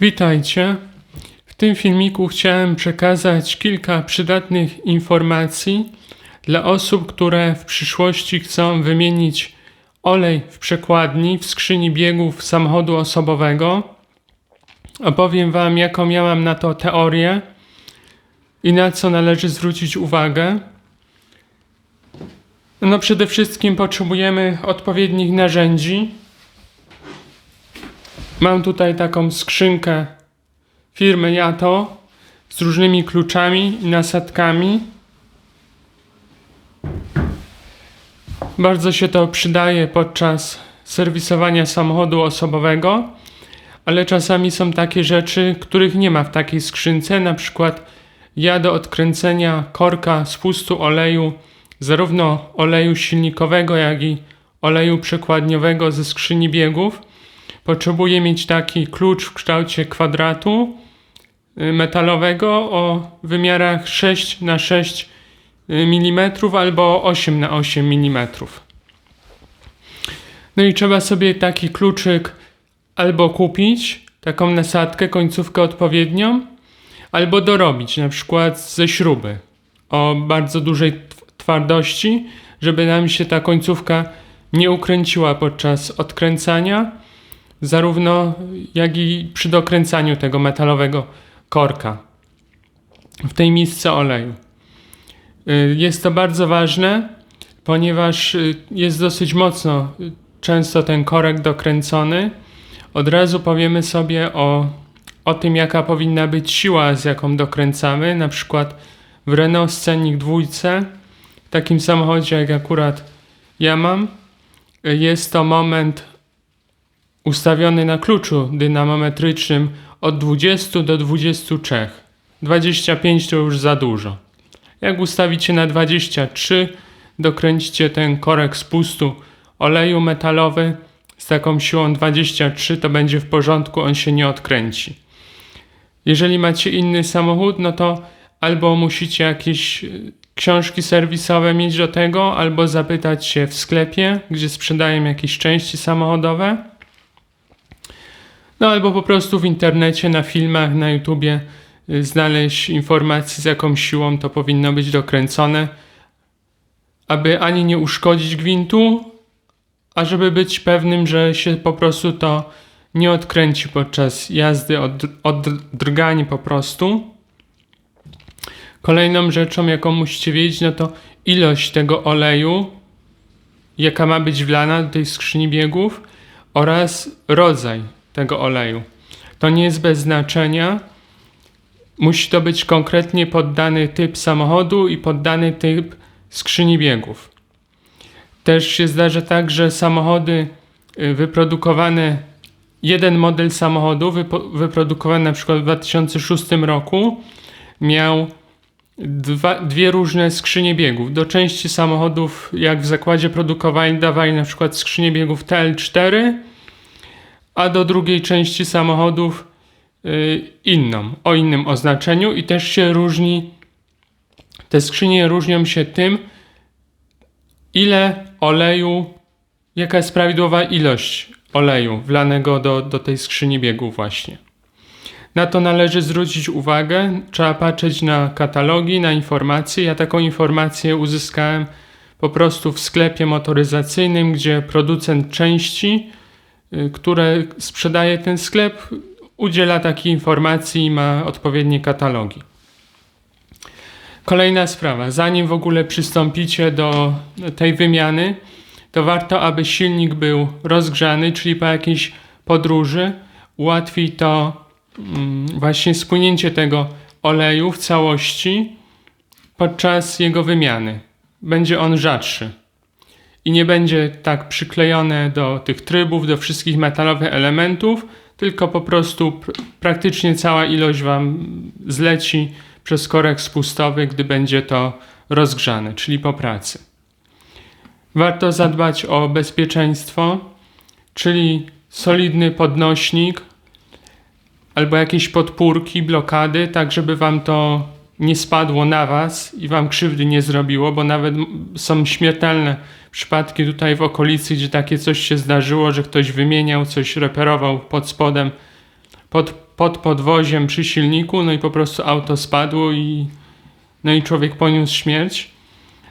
Witajcie. W tym filmiku chciałem przekazać kilka przydatnych informacji dla osób, które w przyszłości chcą wymienić olej w przekładni w skrzyni biegów samochodu osobowego. Opowiem Wam, jaką miałam na to teorię i na co należy zwrócić uwagę. No przede wszystkim potrzebujemy odpowiednich narzędzi. Mam tutaj taką skrzynkę firmy Jato z różnymi kluczami i nasadkami. Bardzo się to przydaje podczas serwisowania samochodu osobowego, ale czasami są takie rzeczy, których nie ma w takiej skrzynce. Na przykład ja do odkręcenia korka spustu oleju, zarówno oleju silnikowego, jak i oleju przekładniowego ze skrzyni biegów, potrzebuję mieć taki klucz w kształcie kwadratu y, metalowego o wymiarach 6 na 6 mm albo 8 na 8 mm. No i trzeba sobie taki kluczyk albo kupić, taką nasadkę, końcówkę odpowiednią, albo dorobić, na przykład ze śruby o bardzo dużej tw- twardości, żeby nam się ta końcówka nie ukręciła podczas odkręcania, zarówno jak i przy dokręcaniu tego metalowego korka w tej misce oleju. Y, Jest to bardzo ważne, ponieważ y, jest dosyć mocno y, często ten korek dokręcony. Od razu powiemy sobie o, o tym, jaka powinna być siła, z jaką dokręcamy. Na przykład w Renault Scenic dwójce, w takim samochodzie jak akurat ja mam, jest to moment ustawiony na kluczu dynamometrycznym od 20 do 23. 25 to już za dużo. Jak ustawicie na 23, dokręcicie ten korek spustu oleju metalowy z taką siłą 23, to będzie w porządku, on się nie odkręci. Jeżeli macie inny samochód, no to albo musicie jakieś y, książki serwisowe mieć do tego, albo zapytać się w sklepie, gdzie sprzedają jakieś części samochodowe. No albo po prostu w internecie, na filmach, na YouTubie y, znaleźć informacje z jaką siłą to powinno być dokręcone, aby ani nie uszkodzić gwintu, a żeby być pewnym, że się po prostu to nie odkręci podczas jazdy od, od drgań po prostu. Kolejną rzeczą, jaką musicie wiedzieć, no to ilość tego oleju, jaka ma być wlana do tej skrzyni biegów oraz rodzaj tego oleju. To nie jest bez znaczenia. Musi to być konkretnie poddany typ samochodu i poddany typ skrzyni biegów. Też się zdarza tak, że samochody y, wyprodukowane, jeden model samochodu wyprodukowany na przykład w 2006 roku miał dwa, dwie różne skrzynie biegów. Do części samochodów, jak w zakładzie produkowali, dawali na przykład skrzynię biegów TL4, a do drugiej części samochodów y, inną, o innym oznaczeniu i też się różni, te skrzynie różnią się tym, ile oleju, jaka jest prawidłowa ilość oleju wlanego do, do tej skrzyni biegów właśnie. Na to należy zwrócić uwagę, trzeba patrzeć na katalogi, na informacje. Ja taką informację uzyskałem po prostu w sklepie motoryzacyjnym, gdzie producent części które sprzedaje ten sklep, udziela takiej informacji i ma odpowiednie katalogi. Kolejna sprawa. Zanim w ogóle przystąpicie do tej wymiany, to warto, aby silnik był rozgrzany, czyli po jakiejś podróży ułatwi to mm, właśnie spłynięcie tego oleju w całości podczas jego wymiany. Będzie on rzadszy i nie będzie tak przyklejone do tych trybów, do wszystkich metalowych elementów, tylko po prostu pr- praktycznie cała ilość Wam zleci przez korek spustowy, gdy będzie to rozgrzane, czyli po pracy. Warto zadbać o bezpieczeństwo, czyli solidny podnośnik albo jakieś podpórki, blokady, tak żeby Wam to nie spadło na Was i Wam krzywdy nie zrobiło, bo nawet są śmiertelne przypadki tutaj w okolicy, gdzie takie coś się zdarzyło, że ktoś wymieniał, coś reperował pod spodem, pod, pod podwoziem przy silniku, no i po prostu auto spadło i no i człowiek poniósł śmierć.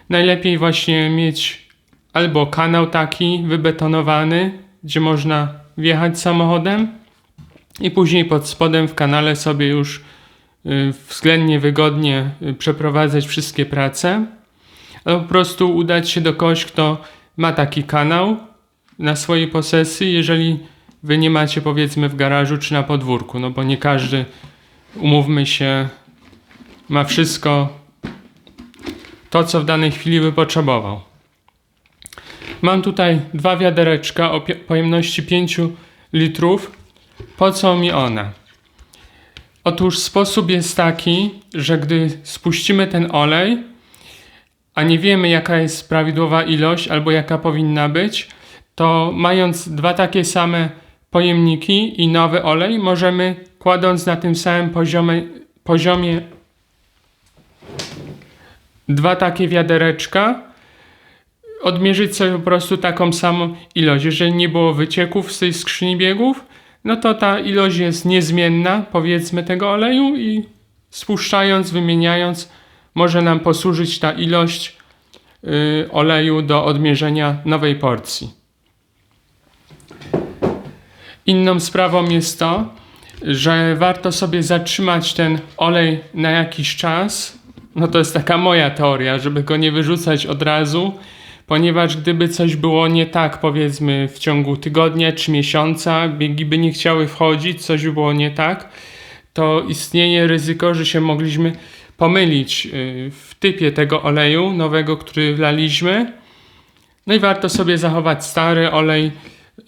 Najlepiej właśnie mieć albo kanał taki wybetonowany, gdzie można wjechać samochodem i później pod spodem w kanale sobie już y, względnie wygodnie y, przeprowadzać wszystkie prace. Po prostu udać się do kogoś, kto ma taki kanał na swojej posesji, jeżeli wy nie macie powiedzmy w garażu czy na podwórku, no bo nie każdy, umówmy się, ma wszystko to, co w danej chwili by potrzebował. Mam tutaj dwa wiadereczka o pojemności 5 litrów. Po co mi one? Otóż sposób jest taki, że gdy spuścimy ten olej, a nie wiemy jaka jest prawidłowa ilość albo jaka powinna być, to mając dwa takie same pojemniki i nowy olej, możemy kładąc na tym samym poziomie, poziomie dwa takie wiadereczka, odmierzyć sobie po prostu taką samą ilość. Jeżeli nie było wycieków z tej skrzyni biegów, no to ta ilość jest niezmienna, powiedzmy, tego oleju i spuszczając, wymieniając, może nam posłużyć ta ilość y, oleju do odmierzenia nowej porcji. Inną sprawą jest to, że warto sobie zatrzymać ten olej na jakiś czas. No to jest taka moja teoria, żeby go nie wyrzucać od razu, ponieważ gdyby coś było nie tak, powiedzmy w ciągu tygodnia czy miesiąca, biegi by nie chciały wchodzić, coś by było nie tak, to istnieje ryzyko, że się mogliśmy pomylić y, w typie tego oleju nowego, który wlaliśmy. No i warto sobie zachować stary olej,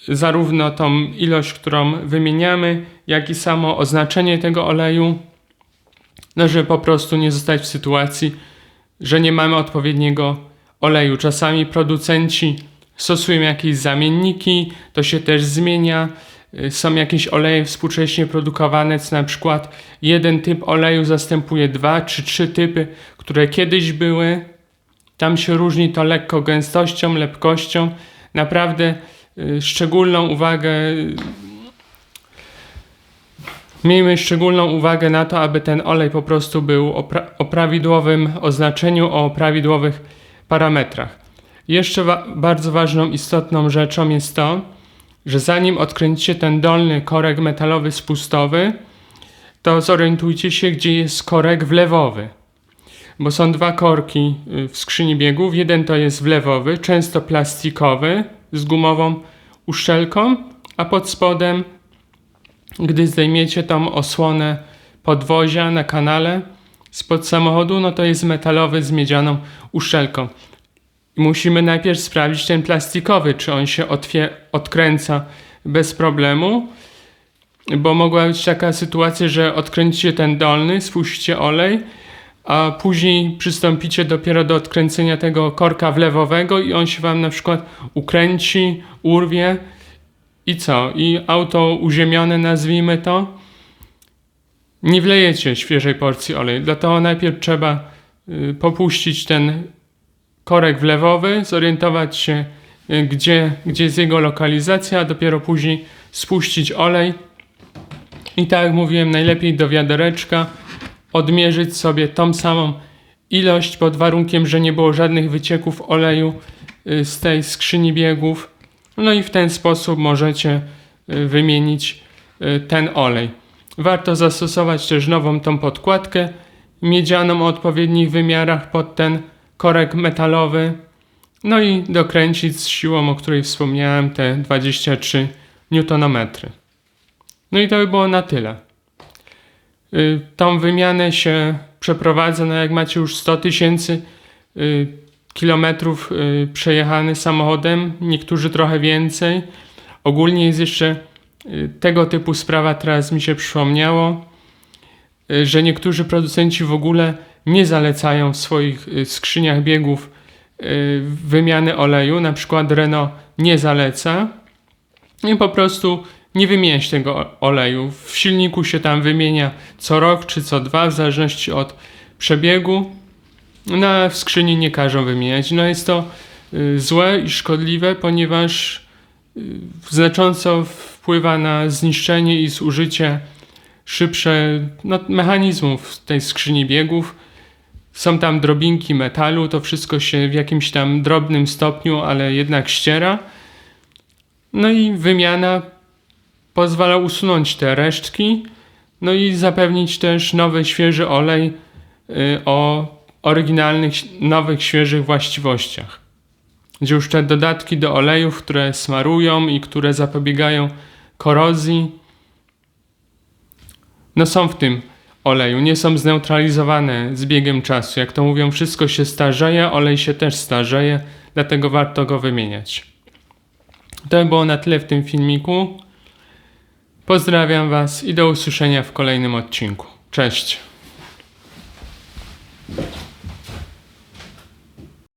zarówno tą ilość, którą wymieniamy, jak i samo oznaczenie tego oleju, no żeby po prostu nie zostać w sytuacji, że nie mamy odpowiedniego oleju. Czasami producenci stosują jakieś zamienniki, to się też zmienia. Y, Są jakieś oleje współcześnie produkowane, co na przykład jeden typ oleju zastępuje dwa czy trzy typy, które kiedyś były. Tam się różni to lekko gęstością, lepkością. Naprawdę y, szczególną uwagę Miejmy szczególną uwagę na to, aby ten olej po prostu był o, pra- o prawidłowym oznaczeniu, o prawidłowych parametrach. Jeszcze wa- bardzo ważną, istotną rzeczą jest to, że zanim odkręcicie ten dolny korek metalowy spustowy, to zorientujcie się, gdzie jest korek wlewowy. Bo są dwa korki y, w skrzyni biegów. Jeden to jest wlewowy, często plastikowy, z gumową uszczelką, a pod spodem gdy zdejmiecie tą osłonę podwozia na kanale spod samochodu, no to jest metalowy z miedzianą uszczelką. Musimy najpierw sprawdzić ten plastikowy, czy on się odkręca bez problemu, bo mogła być taka sytuacja, że odkręcicie ten dolny, spuścicie olej, a później przystąpicie dopiero do odkręcenia tego korka wlewowego i on się wam na przykład ukręci, urwie, i co? I auto uziemione, nazwijmy to, nie wlejecie świeżej porcji oleju. Dlatego najpierw trzeba y, popuścić ten korek wlewowy, zorientować się, y, gdzie, gdzie jest jego lokalizacja, a dopiero później spuścić olej. I tak jak mówiłem, najlepiej do wiadereczka odmierzyć sobie tą samą ilość pod warunkiem, że nie było żadnych wycieków oleju y, z tej skrzyni biegów. No i w ten sposób możecie y, wymienić ten olej. Warto zastosować też nową tą podkładkę miedzianą o odpowiednich wymiarach pod ten korek metalowy. No i dokręcić z siłą, o której wspomniałem, te 23 Nm. No i to by było na tyle. Y, Tą wymianę się przeprowadza, no jak macie już 100 tysięcy y, kilometrów y, przejechany samochodem, niektórzy trochę więcej. Ogólnie jest jeszcze tego typu sprawa, teraz mi się przypomniało, że niektórzy producenci w ogóle nie zalecają w swoich y, skrzyniach biegów y, wymiany oleju, na przykład Renault nie zaleca i po prostu nie wymieniać tego oleju. W silniku się tam wymienia co rok czy co dwa, w zależności od przebiegu. No, a w skrzyni nie każą wymieniać. No jest to y, złe i szkodliwe, ponieważ znacząco wpływa na zniszczenie i zużycie szybsze no, mechanizmów tej skrzyni biegów. Są tam drobinki metalu, to wszystko się w jakimś tam drobnym stopniu, ale jednak ściera. No i wymiana pozwala usunąć te resztki, no i zapewnić też nowy, świeży olej y, o oryginalnych, nowych, świeżych właściwościach. Gdzie już te dodatki do olejów, które smarują i które zapobiegają korozji, no są w tym oleju, nie są zneutralizowane z biegiem czasu. Jak to mówią, wszystko się starzeje, olej się też starzeje, dlatego warto go wymieniać. To było na tyle w tym filmiku. Pozdrawiam Was i do usłyszenia w kolejnym odcinku. Cześć.